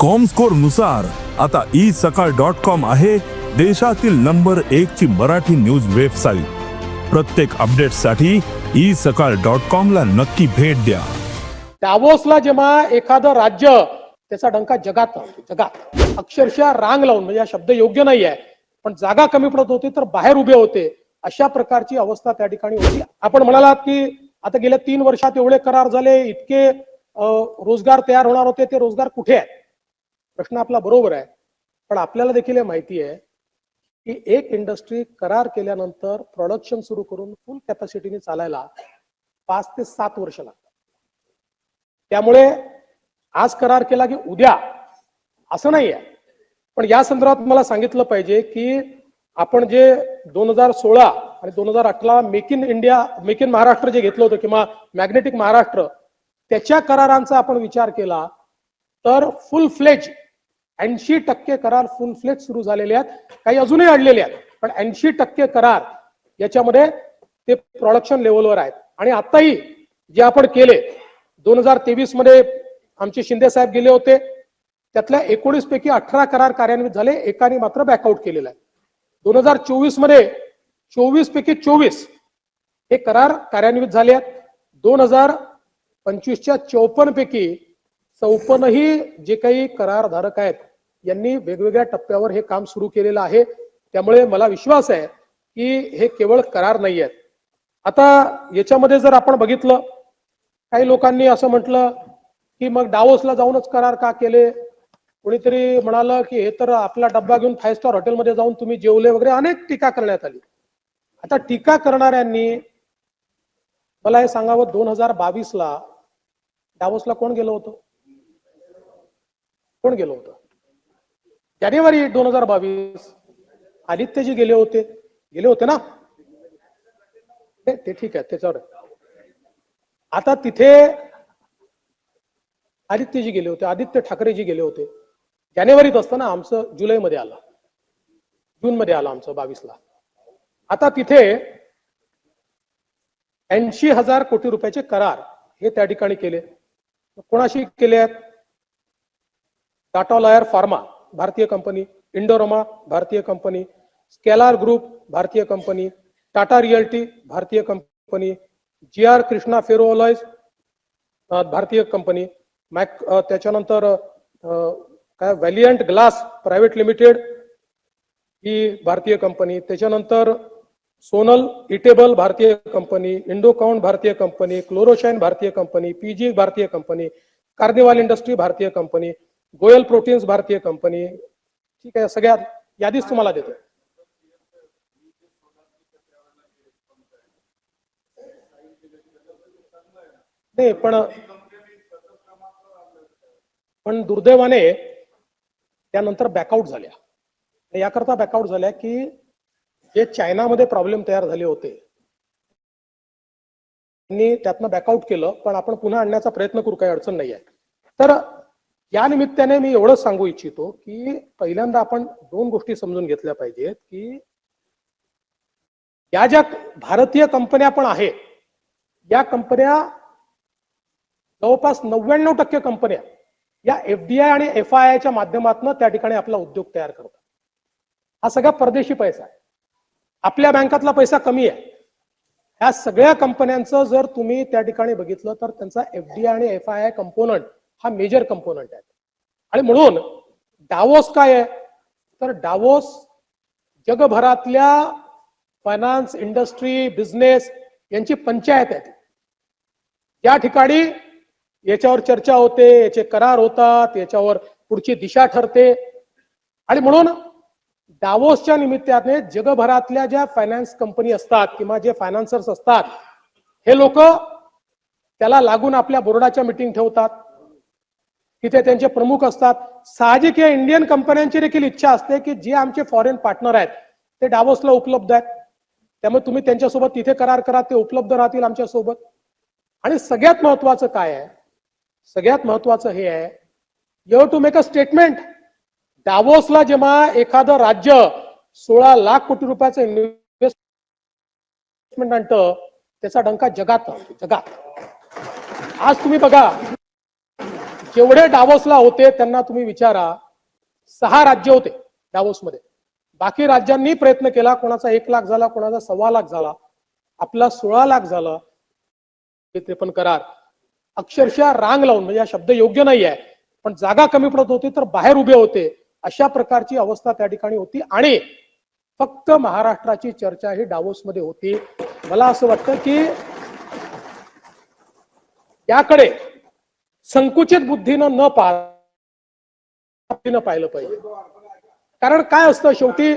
कॉमस्कोरनुसार आता ई सकाळ dot com आहे देशातील नंबर एक ची मराठी न्यूज वेबसाईट प्रत्येक अपडेटसाठी ई सकाळ डॉट कॉम ला नक्की भेट द्या. डावोसला जेव्हा एखादं राज्य त्याचा डंका जगात जगात. अक्षरशः रांग लावून म्हणजे हा शब्द योग्य नाही आहे पण जागा कमी पडत होती तर बाहेर उभे होते. अशा प्रकारची अवस्था त्या ठिकाणी होती. आपण म्हणालात की आता गेल्या तीन वर्षात एवढे करार झाले इतके रोजगार तयार होणार होते ते रोजगार कुठे आहेत? प्रश्न आपला बरोबर आहे. पण आपल्याला देखील हे माहिती आहे की एक इंडस्ट्री करार केल्यानंतर प्रोडक्शन सुरू करून फुल कॅपॅसिटीने चालायला पाच ते सात वर्ष लागतात. त्यामुळे आज करार केला की उद्या असं नाही आहे पण या संदर्भात मला सांगितलं पाहिजे की आपण जे दोन हजार सोळा आणि दोन हजार अठरा make in India make in Maharashtra जे घेतलं होतं किंवा मॅग्नेटिक महाराष्ट्र त्याच्या करारांचा आपण विचार केला तर फुल फ्लेज ऐंशी टक्के करार फुल फ्लेज सुरू झालेले आहेत. काही अजूनही अडलेले आहेत. पण ऐंशी टक्के करार याच्यामध्ये ते प्रोडक्शन लेवलवर आहेत. आणि आताही जे आपण केले दोन हजार तेवीसमध्ये आमचे शिंदे साहेब गेले होते. त्यातल्या एकोणीस पैकी अठरा करार कार्यान्वित झाले. एकाने मात्र बॅकआउट केलेला आहे. दोन हजार चोवीसमध्ये चोवीस पैकी चोवीस हे करार कार्यान्वित झाले आहेत. दोन हजार पंचवीसच्या चौपन्न पैकी चौपन्नही जे काही करारधारक आहेत यांनी वेगवेगळ्या टप्प्यावर हे काम सुरू केलेलं आहे. त्यामुळे मला विश्वास आहे की हे केवळ करार नाही आहेत. आता याच्यामध्ये जर आपण बघितलं काही लोकांनी असं म्हटलं की मग डावोसला जाऊनच करार का केले? कोणीतरी म्हणालं की हे तर आपला डब्बा घेऊन फाईव्ह स्टार हॉटेलमध्ये जाऊन तुम्ही जेवले वगैरे अनेक टीका करण्यात आली. आता टीका करणाऱ्यांनी मला हे सांगावं दोन हजार बावीसला डावोसला कोण गेलो होतं? कोण गेलं होतं. जानेवारी दोन हजार बावीस आदित्यजी गेले होते. गेले होते ना? ते ठीक आहे त्याच्यावर. आता तिथे आदित्यजी गेले होते आदित्य ठाकरेजी गेले होते. जानेवारीत असताना आमचं जुलैमध्ये आलं. जूनमध्ये आलं आमचं बावीसला. आता तिथे ऐंशी हजार कोटी रुपयाचे करार हे त्या ठिकाणी केले. कोणाशी केले आहेत? टाटा लॉयर फार्मा भारतीय कंपनी इंडोरोमा भारतीय कंपनी स्केलार ग्रुप भारतीय कंपनी टाटा रिअल्टी भारतीय company G R Krishna ferroalloys भारतीय कंपनी मॅक त्याच्यानंतर काय व्हॅलियंट ग्लास प्रायव्हेट लिमिटेड ही भारतीय कंपनी त्याच्यानंतर सोनल इटेबल भारतीय कंपनी इंडोकाउंट भारतीय कंपनी क्लोरोशाईन भारतीय कंपनी पीजी भारतीय कंपनी कार्निवाल इंडस्ट्री भारतीय कंपनी गोयल प्रोटीन्स भारतीय कंपनी. ठीक आहे सगळ्या यादीच तुम्हाला देतो नाही पण पण दुर्दैवाने त्यानंतर बॅकआउट झाल्या. याकरता बॅकआउट झाल्या की जे चायनामध्ये प्रॉब्लेम तयार झाले होते त्यांनी त्यातनं बॅकआउट केलं पण आपण पुन्हा आणण्याचा प्रयत्न करू काही अडचण नाही आहे. तर या निमित्ताने मी एवढंच सांगू इच्छितो की पहिल्यांदा आपण दोन गोष्टी समजून घेतल्या पाहिजेत की या ज्या भारतीय कंपन्या पण आहेत या कंपन्या जवळपास नव्याण्णव टक्के कंपन्या या एफडीआय आणि एफ आय आयच्या माध्यमातून त्या ठिकाणी आपला उद्योग तयार करतात. हा सगळा परदेशी पैसा आहे. आपल्या बँकातला पैसा कमी आहे. ह्या सगळ्या कंपन्यांचं जर तुम्ही त्या ठिकाणी बघितलं तर त्यांचा एफडीआय आणि एफ आय आय कंपोनंट हा मेजर कंपोनंट आहे. आणि म्हणून डावोस काय आहे? तर डावोस जगभरातल्या फायनान्स इंडस्ट्री बिझनेस यांची पंचायत आहे या ठिकाणी याच्यावर चर्चा होते याचे करार होतात याच्यावर पुढची दिशा ठरते. आणि म्हणून डावोसच्या निमित्ताने जगभरातल्या ज्या फायनान्स कंपनी असतात किंवा जे फायनान्सर्स असतात हे लोक त्याला लागून आपल्या बोर्डाच्या मिटिंग ठेवतात. तिथे त्यांचे प्रमुख असतात. साहजिक या इंडियन कंपन्यांची देखील इच्छा असते की जे आमचे फॉरेन पार्टनर आहेत ते डावोसला उपलब्ध आहेत. त्यामुळे तुम्ही त्यांच्यासोबत तिथे करार करा ते उपलब्ध राहतील आमच्यासोबत आणि सगळ्यात महत्वाचं काय आहे? सगळ्यात महत्वाचं हे आहे you to make a statement डावोसला जेव्हा एखादं राज्य सोळा लाख कोटी रुपयाचं इन्व्हेस्टमेंट आणतं त्याचा डंका जगात जगात. आज तुम्ही बघा जेवढे डावोसला होते त्यांना तुम्ही विचारा सहा राज्य होते डावोसमध्ये. बाकी राज्यांनी प्रयत्न केला कोणाचा एक लाख झाला कोणाचा सव्वा लाख झाला आपला सोळा लाख झाला. हे त्रेपन्न करार. अक्षरशः रांग लावून म्हणजे हा शब्द योग्य नाही आहे पण जागा कमी पडत होती तर बाहेर उभे होते. अशा प्रकारची अवस्था त्या ठिकाणी होती आणि फक्त महाराष्ट्राची चर्चा ही डावोसमध्ये होती. मला असं वाटतं की याकडे संकुचित बुद्धीनं न पाहता पाहिलं पाहिजे. कारण काय असतं शेवटी?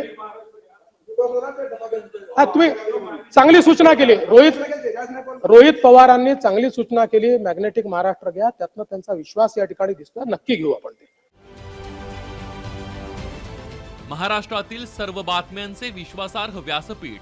हा तुम्ही चांगली सूचना केली. रोहित रोहित पवारांनी चांगली सूचना केली. मॅग्नेटिक महाराष्ट्र घ्या. त्यातनं त्यांचा विश्वास या ठिकाणी दिसतोय. नक्की घेऊ आपण ते. महाराष्ट्रातील सर्व बातम्यांचे विश्वासार्ह व्यासपीठ.